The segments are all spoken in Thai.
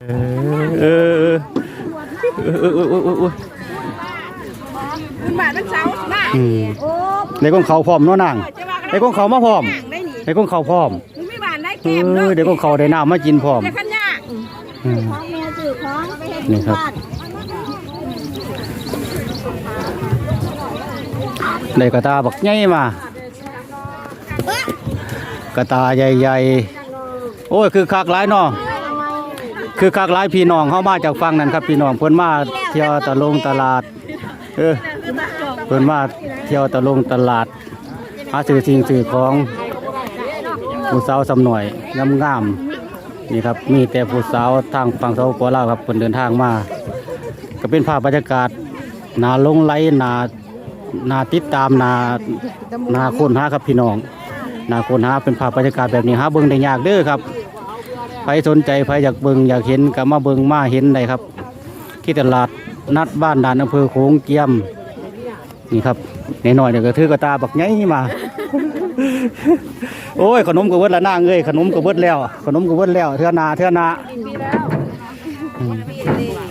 เออคุณบาทมันเช้าบ้าในกองเขาพร้อมเนาะนางในกองเขามาพร้อมในกองเขาพร้อมไม่บานได้เอแก้มอเดี๋ยวกองเขาได้น้ำมากินพร้อมจะขันยากของแม่จืดของนี่ครับได้กระตาบักใหญ่มากระตาใหญ่ๆโอ้ยคือคักหลายเนาะ คือคักหลายพี่น้องเข้ามาจากฝั่งนั้นครับพี่น้องเพิ่นมาเที่ยวตะลงตลาดเออเพิ่นมาเที่ยวตะลงตลาดหาซื้อสิ่งซื้อของผู้สาวสำหน่อยงามๆนี่ครับมีแต่ผู้สาวทางฝั่งสปปลาครับเพิ่นเดินทางมาก็เป็นภาพบรรยากาศนาลงไหลนานาติดตามนานาคนหาครับพี่น้องนาคนหาเป็นภาพบรรยากาศแบบนี้หาเบิ่งได้ยากเด้อครับ ใครสนใจใครอยากเบิ่งอยากเห็นก็มาเบิ่งมาเห็นได้ครับ ที่ตลาดนัดบ้านด่านอำเภอโขงเกียมนี่ครับนหน่อยเนี่ยก็ถือกระตาบักไงมา โอ้ยขนมก็เบิดละหน้าเอ้ยขนมก็เบิดแล้ว ขนมก็เบิดแล้วเทื่อนาเทื่อนา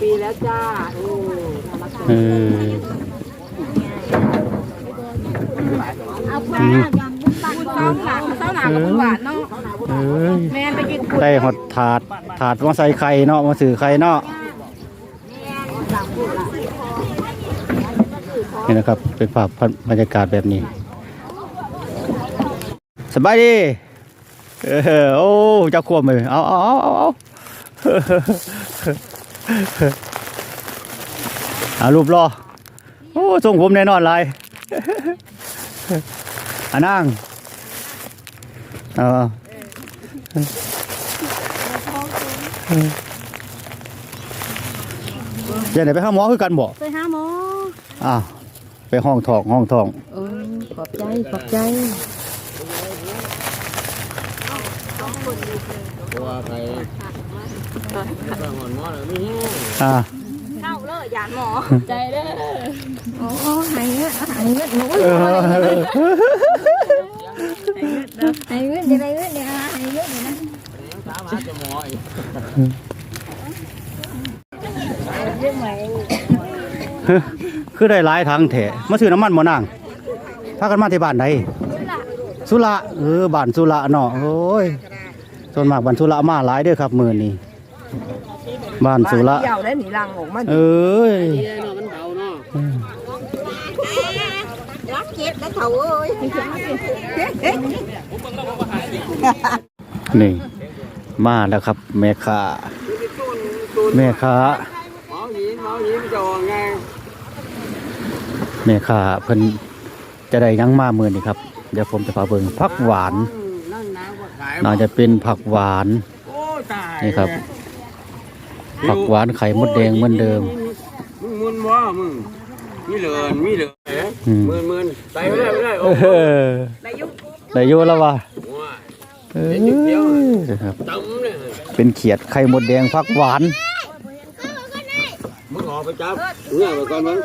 ปีแล้วจ้าเออเอาป ลาเช้าหลังเช้าหลังกับคุณบาทเนาะเอ้ยแม่ไปกินได้หดถาดถาดมาใส่ไข่เนาะมาสื่อไข่เนาะนี่นะครับเป็นภาพบรรยากาศแบบนี้สบายดีเออโอ้เจ้าควมเลยเอาเอาเอาเอาเอาเอารูปรอโอ้ทรงผมแน่นอนเลยอานั่ง เอาเดี๋ยวไหนไปห้าหมอคือกันบ่ไปหาหมออ่าไปห้องทองห้องทองเออขอบใจขอบใจอ่าเข้าเลยยานหมอใจเด้อโอ้หายเงี้ยหายเงี้ยหนู เออหายเงี้ยเดี๋ยวหายเงี้ยเดี๋ยวหายเงี้ยเดี๋ยวนะคือได้หลายทางแถมาซื้อน้ำมันบ่นางพากันมาที่บ้านใดสุระเออบ้านสุระเนาะโอ้ยส่วนมากบ้านสุระมาหลายเด้อครับมื้อนี้บ้านสุระเดี่ยวได้หนีรังออกมา เอ้ย รัก เก็บแล้วเขาเอ้ยนี่ มาแล้วครับ แม่ค้าแม่ค้าแม่ค้าเพิ่นจะได้ยังมามื้อนี้ครับ เดี๋ยวผมจะพาเบิ่งผักหวาน น่าจะเป็นผักหวานนี่ครับ ผักหวานไข่มดแดงเหมือนเดิมมึงมึนว่ามึงมีเหลือนมีเหลือน อ๊ะอืมมึนมึนใส่ไม่ได้ไม่ได้โอ้เออได้อยู่แล้วว่ะว่าเออครับตำเนี่ยเป็นเขียดไข่มดแดงผักหวาน มึงออกไปจับเนี่ยไปก่อนมึง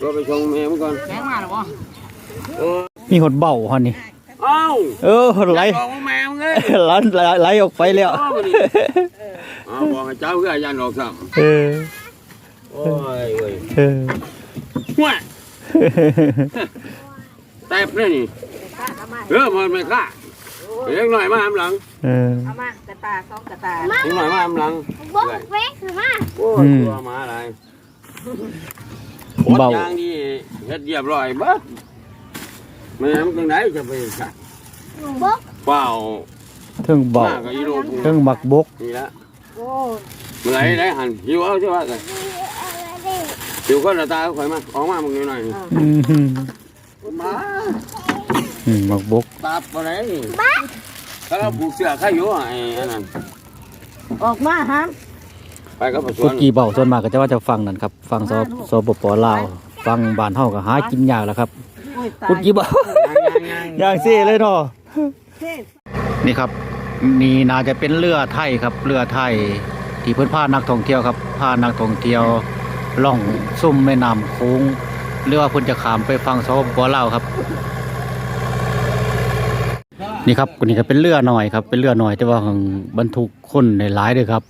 เราไปชงแม่มึงก่อนแข็งมาหรอวะโอ้มีหดเบ้าฮอนนี่ เอ้าเออไหลบอกว่าแม่มึงเลยไหลไหลไหลออกไปแล้ว อ้าวดิอ้าวบอกให้เจ้าเพื่อยันออกซ้เออำโอ้ยเว้ยเออหัว แตบเลยนี่เออมันไม่ฆ่าเล็กหน่อยมาอำหลังเออ เอามากระตาสองกระตาเล็กหน่อยมาอำหลังบุ๊กเวกคือมาโอ้ยตัวหมาอะไรเบายางดีเฮ็ดเรียบร้อยเบ้อแม่มันจังไหนจะไปสักบุ๊กเปล่าเทิงเบามากกับอีโลกูเทิงหมักบกนี่ละโอ้เมื่อไหรได้หันหิวเอาใช่ไหมกัน หิวคนละตาข่อยมาออกมามึงหน่อยนี่อืมมาอืมหมักบกตับอะไรนี่ถ้าเราผูกเสื้อใครอยู่อะไอ้อันนั้นออกมาฮะไปกับประสกุวนกกี้เบาส่วนมากก็จะว่าจะฟังนั่นครับ ฟังสสปปลาวฟังบ้านเฮาก็หากินยากแล้วครับกุกกี้เบาอย่างซี่เลยเนาะนี่ครับนี่น่าจะเป็นเรือไทยครับเรือไทยที่เพิ่นพานักท่องเที่ยวครับพานักท่องเที่ยว ล่องซุ่มแม่น้ำโค้งหรือว่าเพิ่นจะขามไปฟังสปปลาวครับ นี่ครับนี่ก็เป็นเรือหน่อยครับ เป็นเรือหน่อยแต่ว่าของบรรทุกคนในหลายเด้อครับ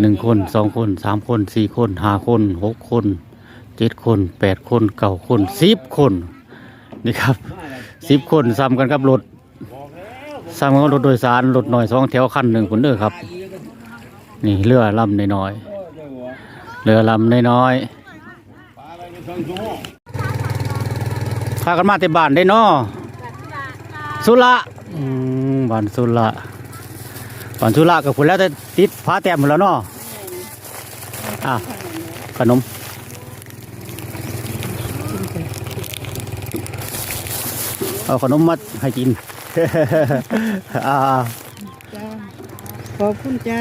หนึ่งคนสองคนสามคนสี่คนห้าคนหกคนเจ็ดคนแปดคนเก้าคนสิบคนนี่ครับสิบคนซ้ำกันกับรถซ้ำกันรถโดยสารรถหน่อยสองแถวคันหนึ่งคนเด้อครับ นี่เรือลำน้อยๆ เรือลำน้อยๆพากันมาแต่บ้านได้เนาะสุระอืมบ้านสุระบ้านสุระกับคุณแล้วแต่ติดฟ้าแต้มหมดแล้วเนาะอะขนมเอาขนมมาให้กินอ่าขอบคุณจ้า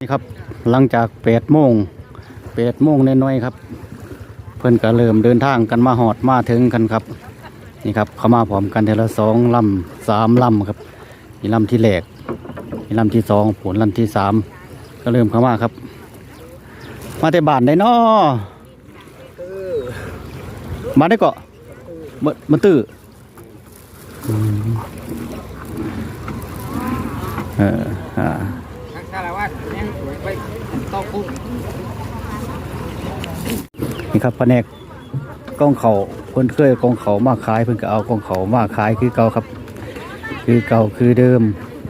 นี่ครับหลังจากแปดโมงแปดโมงน้อยๆครับ เพื่อนก็เริ่มเดินทางกันมาหอดมาถึงกันครับ นี่ครับเขามาพร้อมกันเทละสองลำสามลำครับนี่ลำที่แรกนี่ลำที่สองผลลำที่สามก็เริ่มเข้ามาครับ มาแต่บ้านได้นอมาได้เกาะมามาตื้อเอออ่า นี่ครับแผนกกองเขาเพิ่นเคยกองเขามาขายเพิ่นก็เอากองเขามาขายคือเก่าครับ คือเก่าคือเดิม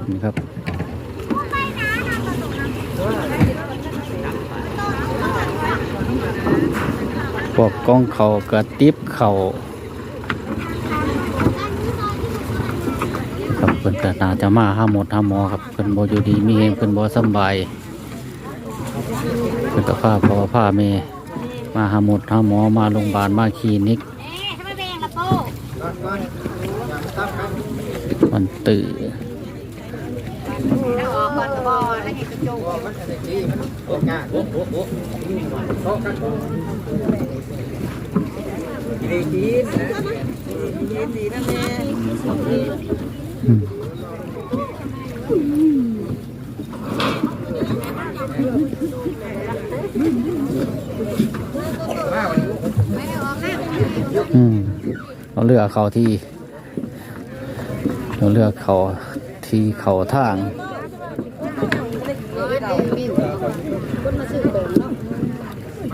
นี่ครับพวกกองเขากระติบเขาครับเพิ่นก็น่าจะมาห้าหมดห้าหมอครับเพิ่นบ่อยู่ดีมีเองเพิ่นบ่สบาย เพิ่นก็พาพ่อพาแม่มาหาหมดหาหมอมาโรงพยาบาลมาคลินิกมันตื่นอืม เราเลือกเขาที่เราเลือกเขาที่เขาทาง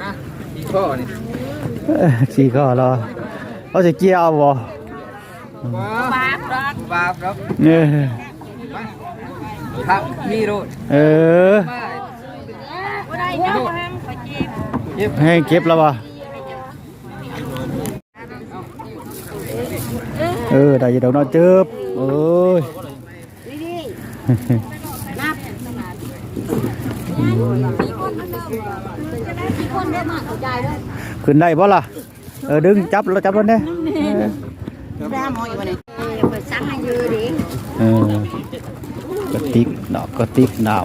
มาดีข้อนี่เอ้อขี่ก็รอเขาจะเกี่ยวบ่ว้าบาปครับบาปครับเนี่ยครับมีโรดเออมาโรดเย็บให้เก็บแล้วบ่ เออ ได้ยินดอกเนาะเจิบโอ้ยคนได้เอ้ยขึ้นได้บ่ล่ะ เออ ดึงจับแล้วจับแล้วเนี่ยเออกระติกเนาะกระติกน้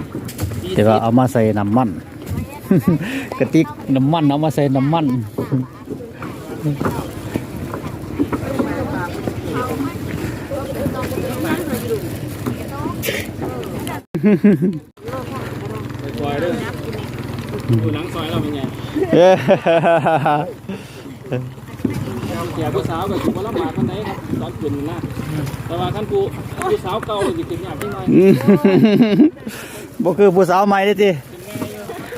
ำแต่ว่าเอามาใส่น้ำมันกระติกน้ำมันเอามาใส่น้ำมัน ซอยด้ออยู่หลังซอยเราเป็นไงเอ้ยแก่ผู้สาวก็ถือว่าลำบากกันไหนครับตอนขึ้นนะแต่ว่าขั้นผู้ผู้สาวเก่าก็จะขึ้นยากนิดหน่อยบ่คือผู้สาวใหม่เด้อติ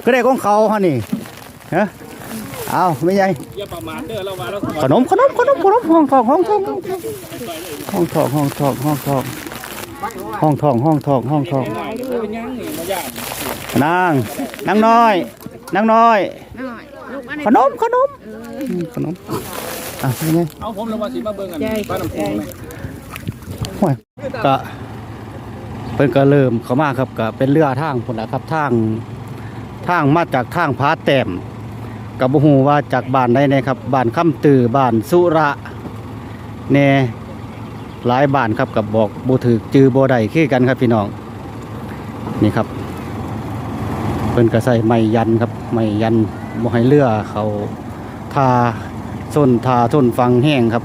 ก็ได้ของเขาฮะนี่ฮะเอาไม่ใหญ่ขนมขนมขนมขนมห้องทองห้องทองห้องทองห้องทองห้องทอง ห้องทองห้องทองห้องทองง่ายๆเป็นยังนี่มายากนางนางน้อยนางน้อย ขนมขนมอืมขนมอะเป็นไงเอาผมแล้วว่าสิมาเบิ่งกันบ้านน้ำพุไหมโอ้ยก็เพิ่นก็เริ่มเข้ามาครับก็เป็นเรือทางพุ่นนะครับทางทางมาจากทางพาแต้มกับบ่ฮู้ว่าจากบ้านใดแน่ครับบ้านคำตือบ้านสุระแน่ หลายบ้านครับกับบอกบ่ถูกจือบ่ได้คือกันครับพี่น้องนี่ครับเพิ่นก็ใส่ไม้ยันครับไม้ยันบ่ให้เรือเขาทาส้นทาส้นฟังแห้งครับ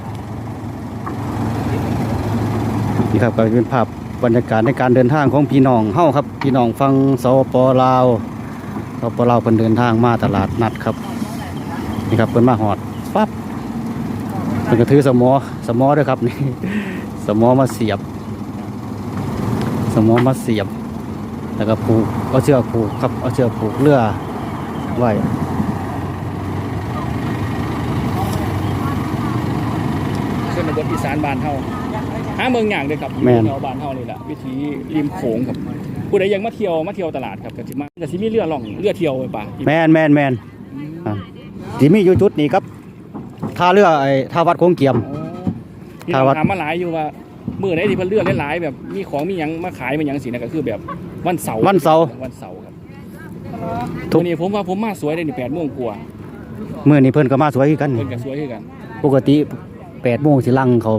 นี่ครับก็เป็นภาพบรรยากาศในการเดินทางของพี่น้องเฮ้าครับ พี่น้องฟังสปลาวสปลาวเพิ่นเดินทางมาตลาดนัดครับนี่ครับเพิ่นมาหอดปั๊บเพิ่นก็ถือสมอสมอด้วยครับนี่ มอมาเสียบ สมอมาเสียบ แล้วก็ผูกเอาเชือกผูกครับเอาเชือกผูกเรือไว้ขึ้นบนอีสานบ้านเฮาหาเมืองอย่างเด้อครับอยู่แถวบ้านเฮานี่แหละวิถีริมโขงครับผู้ใดยังมาเที่ยวมาเที่ยวตลาดครับก็สิมาก็สิมีเรือล่องเรือเที่ยวไปป่ะแมนแมนแมนอะที่มีอยู่จุดนี้ครับท่าเรือไอ้ท่าวัดโคงเกียม ที่ถ้าเราว่าถามมาหลายอยู่ว่ามื้อไหนที่เพิ่นเรือหลายๆแบบมีของมีหยังมาขายมาหยังสินะก็คือแบบวันเสาร์วันเสาร์ วันเสาร์ครับทุกวันนี้ผมว่าผมมาสวยได้นี่8โมงกว่าเมื่อนี้เพิ่นก็มาสวยคือกันเพิ่นก็สวยคือกันปกติ8โมงสิลังเขา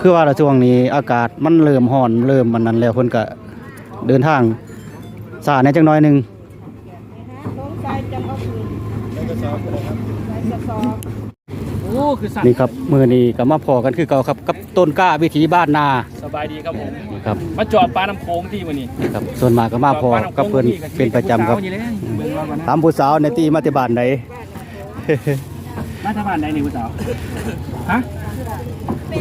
คือว่าละช่วงนี้อากาศมันเริ่มร้อนเริ่มมันนั้นแล้วเพิ่นก็เดินทางสาในจังน้อยหนึงโอ้คือสั่น นี่ครับมื้อนี้ก็มาพอกันคือเก่าครับกับต้นกล้าวิถีบ้านนาสบายดีครับผมนี่ครับมาจอดปลาน้ำโขงที่วันนี้นี่ครับส่วนมากก็มาพอกับเพิ่นเป็นประจำครับเบิ่งว่าก่อนนะตามผู้สาวในที่มาที่บ้านไหนมาทางบ้านไหนนี่ผู้สาวฮะ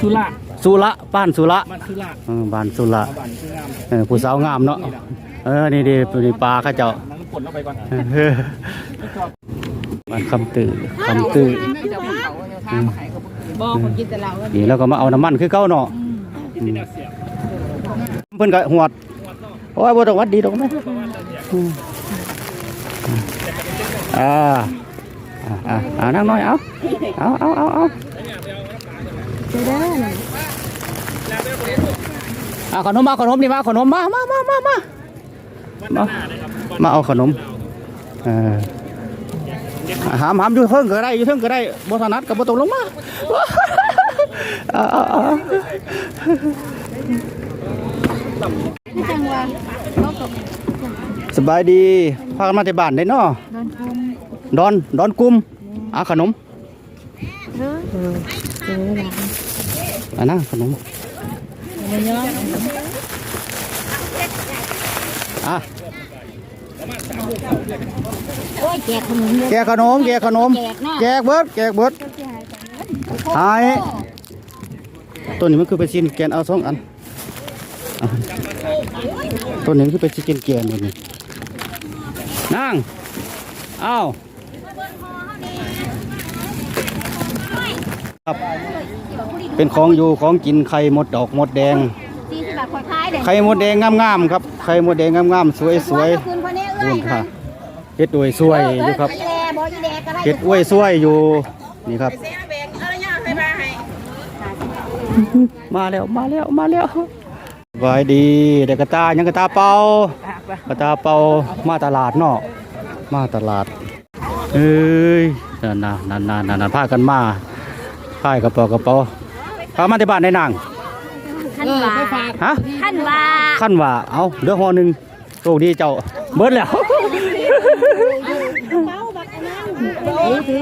สุระสุระบ้านสุระบ้านสุระเออบ้านสุระเอาบ้านสุรามเออผู้สาวงามเนาะเออนี่ดีนี่ปลาเข้าเจ้านั่งกดเข้าไป ก่อนเออบ้านคำตื้อคำตื้อบอกคนกินแต่เรานี่แล้วก็มาเอาน้ำมันคือเก่าเนาะที่แนวเสียบเพิ่นก็หวดโอ้ยบ่ต้องหวัดดีดอกแม่อืมอ่าอ่าอ่าอ่านั่งหน่อยเอาเอาเอาเอาเอาอ่าขนมมาขนมนี่มาขนมมามามามามามามาเอาขนมเออ หามหามอยู่เทิงก็ได้อยู่เทิงก็ได้บ่ถนัดก็บ่ตกลงมาเอาเอาเอาจังหวะสบายดีพากันมาที่บ้านได้เนาะนอดอนดอนกุมอาขนมอันนั้นขนมอะ โอ้ยแจกขนมเลยแกะขนมแกะขนม แจกเนาะแจกเบิดแจกเบิดหายตัวนี้มันคือไปชินแกนเอาสองอันอะตัวนี้มันคือไปชินแกนตัวนี้นั่งเอ้าครับเป็นของอยู่ของกินไข่มดดอกมดแดงสี่สิบบาทขอท้ายเด้ไข่มดแดงงามๆครับไข่มดแดงงามๆสวยๆ คืนพอนี้คุเอ้ยณค่ะเฮ็ดอวยสวยอยู่ครับแลบ่อีแลก็ได้เฮ็ดอวยสวยอยู่นี่ครับ มาแล้วมาแล้วมาแล้วสบายดีเด็กกระตายังกระตาเป่ากระตาเป่ามาตลาดเนาะมาตลาดเอ้ยนั่นน่ะนั่นน่ะนั่นน่ะพากันมาพายกระเป๋ากระเป๋าพามาที่บ้านได้นางท่านว่าฮะท่านว่าขั้นว่าเอาเรือหอหนึ่ง โชคดีเจ้าเบิดแล้ว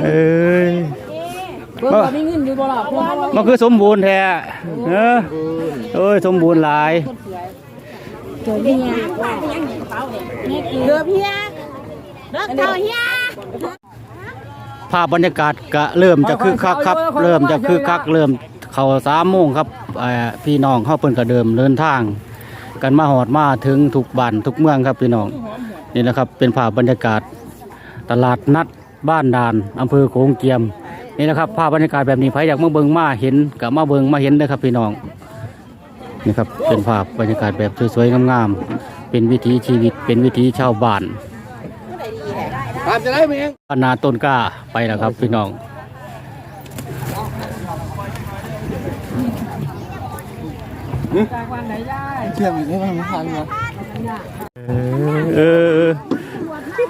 เอ้ยมามันคือสมบูรณ์แท้เออเอ้ยสมบูรณ์หลายเจอเฮียเดือเฮียเลิกเท่าเฮียภาพบรรยากาศก็เริ่มจะคึกคักครับ เริ่มจะคึกคักเริ่ม เข้าสามโมงครับเอ่อพี่น้องเข้าเพิ่นก็เดิมเดินทาง กันมาหอดมาถึงทุกบ้านทุกเมืองครับพี่น้องนี่แหละครับเป็นภาพบรรยากาศตลาดนัดบ้านดานอำเภอโขงเกียมนี่นะครับภาพบรรยากาศแบบนี้ใครอยากมาเบิ่งมาเห็นกับมาเบิ่งมาเห็นเด้อครับพี่น้องนี่ครับเป็นภาพบรรยากาศแบบสวยๆงามๆเป็นวิถีชีวิตเป็นวิถีชาวบ้านตามจะได้ไหมบ้านนาต้นกล้าไปแล้วครับพี่น้อง เออเออ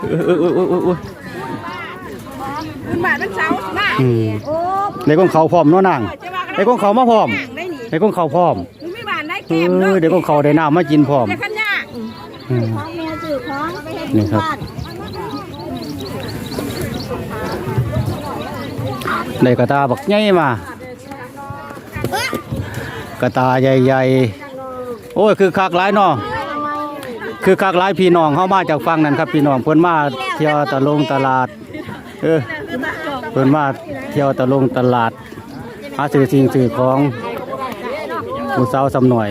เออเออเออเออเออคุณบาทมันเสาหน้าอืมโอ้ในกองเขาพร้อมเนาะนางในกองเขามาพร้อมในกองเขาพร้อมไม่บานได้เอเก็บเนาะอเดี๋ยวกองเขาได้น้ำมากินพร้อมนี่ครับได้กระตาบักใหญ่มา กระตาใหญ่ๆ โอ้ยคือคักหลายเนาะคือคักหลายพี่น้องเข้ามาจากฝั่งนั้นครับ พี่น้องเพิ่นมาเที่ยวตะลงตลาด เออเพิ่นมาเที่ยวตะลงตลาด หาซื้อสิ่งซื้อของผู้สาวสำหน่อย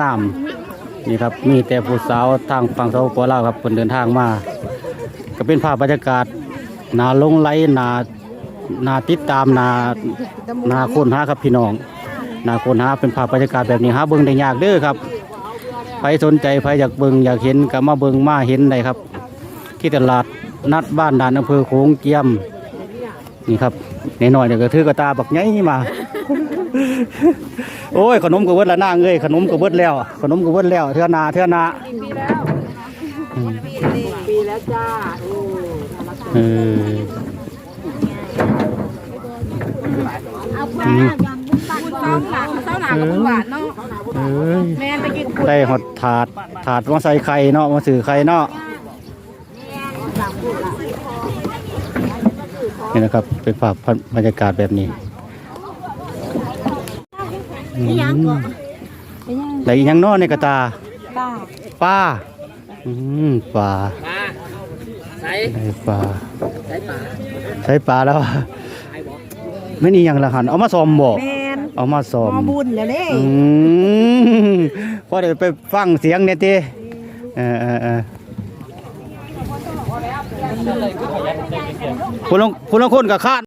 งามๆนี่ครับมีแต่ผู้สาวทางฝั่งสปปลาครับเพิ่นเดินทางมา ก็เป็นภาพบรรยากาศนาลงไหลนานาติดตามนานาคนหาครับพี่น้อง นาคนหาเป็นภาพบรรยากาศแบบนี้หาเบิ่งได้ยากเด้อครับใครสนใจใครอยากเบิ่งอยากเห็นก็มาเบิ่งมาเห็นได้ครับ ที่ตลาดนัดบ้านด่านอำเภอโขงเจียมนี่ครับนน้อยๆเดี๋ยวก็ถือกระตาบักใหญ่มา โอ้ยขนมก็เบิดละนางเอ้ยขนมก็เบิดแล้ว ขนมก็เบิดแล้วเทื่อหนาเทื่อหนาอืมปีแล้วจ้าเออเอาผ้า เศร้าหนักเศร้าหนักกับหวานเนาะเอ้ยแม่ไปกินได้หอดถาดถาดมาใส่ไข่เนาะมาสื่อไข่เนาะนี่นะครับเป็นภาพบรรยากาศแบบนี้อืมแล้วอีกอยังเนอในกระตาป้าป้าอืมปลามาใส่ได้ปลาใส่ป่าใช้ปลาแล้วไม่นี่ยังละหันเอามาซ้อมบ่แม่น เอามาซ้อมมอบุญแล้วเด้อืมพอได้ไปฟังเสียงเนี่ยติเออเออเออคุณลงคุณลงคนกับคาด